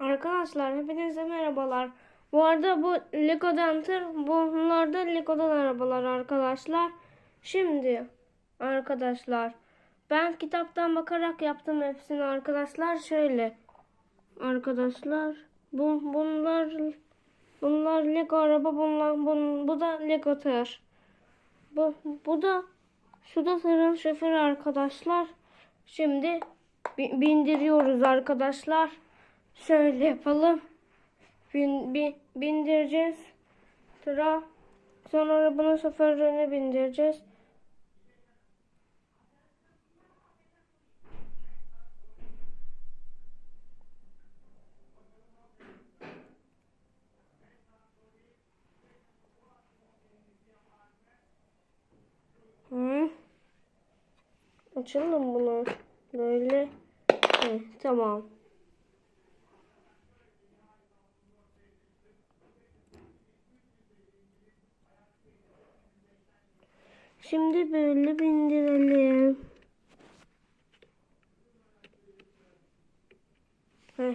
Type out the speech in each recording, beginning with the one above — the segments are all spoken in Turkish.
Arkadaşlar hepinize merhabalar. Bu arada bu Lego'dan tır, bunlar da Lego'dan arabalar arkadaşlar. Şimdi arkadaşlar ben kitaptan bakarak yaptım hepsini arkadaşlar. Şöyle arkadaşlar bu bunlar bunlar Lego araba bunlar bun, bu da Lego tır. Bu bu da şu da tırın şoförü arkadaşlar. Şimdi bi- bindiriyoruz arkadaşlar. Şöyle yapalım. Bin, bin, bindireceğiz. Tıra. Sonra arabanın şoförünü bindireceğiz. Hı. Açalım bunu. Böyle. Hı, tamam. Şimdi böyle bindirelim. Heh.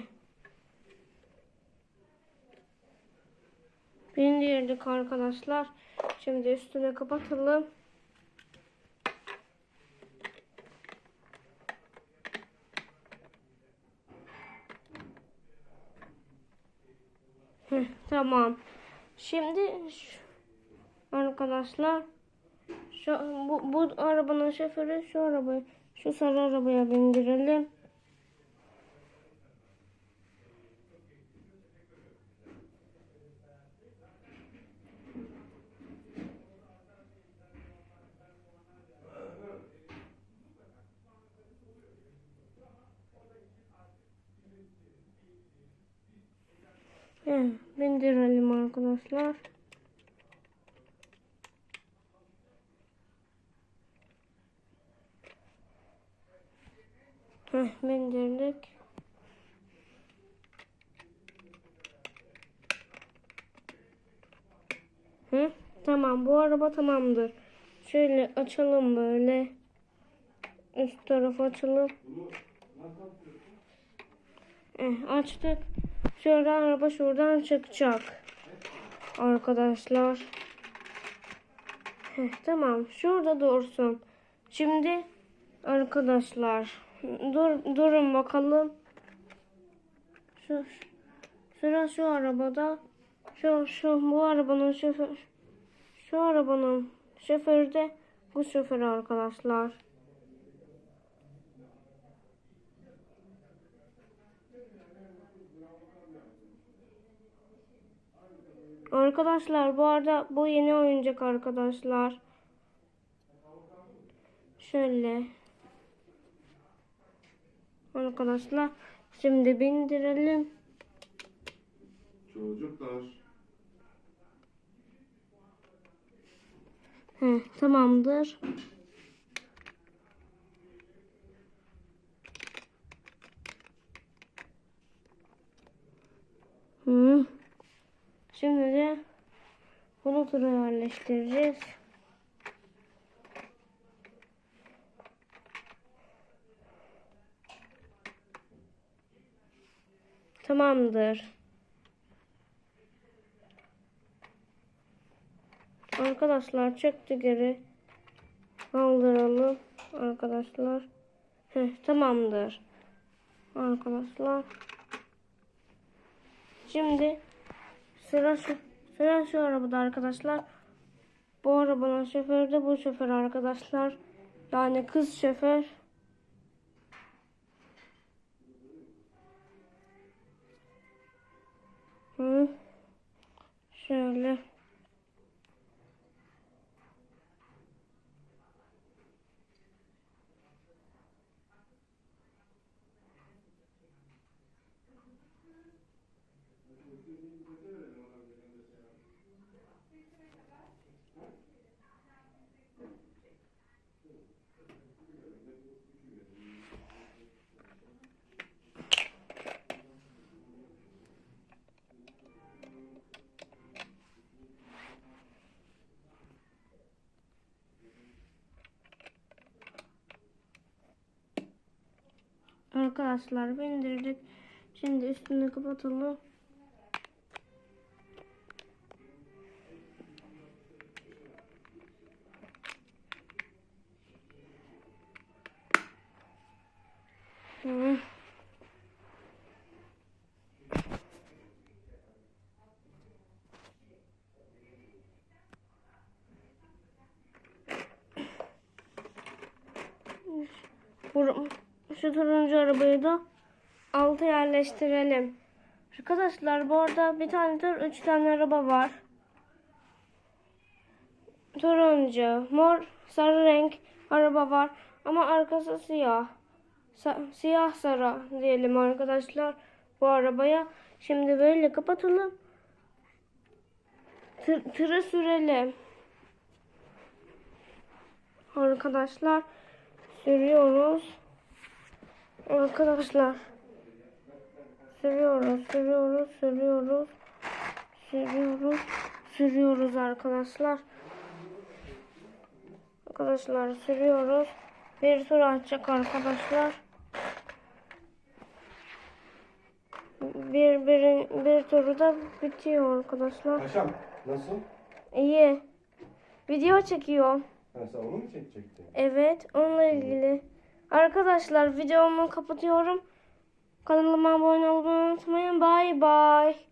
Bindirdik arkadaşlar. Şimdi üstüne kapatalım. Heh, tamam. Şimdi arkadaşlar şu bu, bu arabanın şoförü şu arabayı şu sarı arabaya bindirelim. Bindirelim arkadaşlar. Heh, bindirdik. Hı, tamam bu araba tamamdır. Şöyle açalım böyle. Üst tarafı açalım. Eh, açtık. Şuradan araba şuradan çıkacak. Arkadaşlar. Heh, tamam. Şurada dursun. Şimdi arkadaşlar dur durun bakalım. Şu sıra şu arabada. Şu şu bu arabanın şoför şu arabanın şoförü de bu şoför arkadaşlar. Arkadaşlar bu arada bu yeni oyuncak arkadaşlar. Şöyle. Arkadaşlar şimdi bindirelim. Çocuklar. He, tamamdır. Hı. Şimdi de bunu tura yerleştireceğiz. Tamamdır. Arkadaşlar çekti geri. Kaldıralım arkadaşlar. Heh, tamamdır. Arkadaşlar. Şimdi sıra şu sıra şu arabada arkadaşlar. Bu arabanın şoförü de bu şoför arkadaşlar. Yani kız şoför. Hı. Şöyle. Arkadaşlar bindirdik. Şimdi üstünü kapatalım. Hı. Bu- Şu turuncu arabayı da altı yerleştirelim. Arkadaşlar bu arada bir tane tır, üç tane araba var. Turuncu, mor, sarı renk araba var. Ama arkası siyah. Sa- siyah sarı diyelim arkadaşlar bu arabaya. Şimdi böyle kapatalım. Tır, tırı sürelim. Arkadaşlar sürüyoruz. Arkadaşlar sürüyoruz, sürüyoruz, sürüyoruz. Sürüyoruz, sürüyoruz arkadaşlar. Arkadaşlar sürüyoruz. Bir tur atacak arkadaşlar. Bir, bir, bir turu da bitiyor arkadaşlar. Paşam nasıl? İyi. Video çekiyor. Ha, sen onu mu çekecektin? Evet, onunla ilgili. Arkadaşlar videomu kapatıyorum. Kanalıma abone olmayı unutmayın. Bye bye.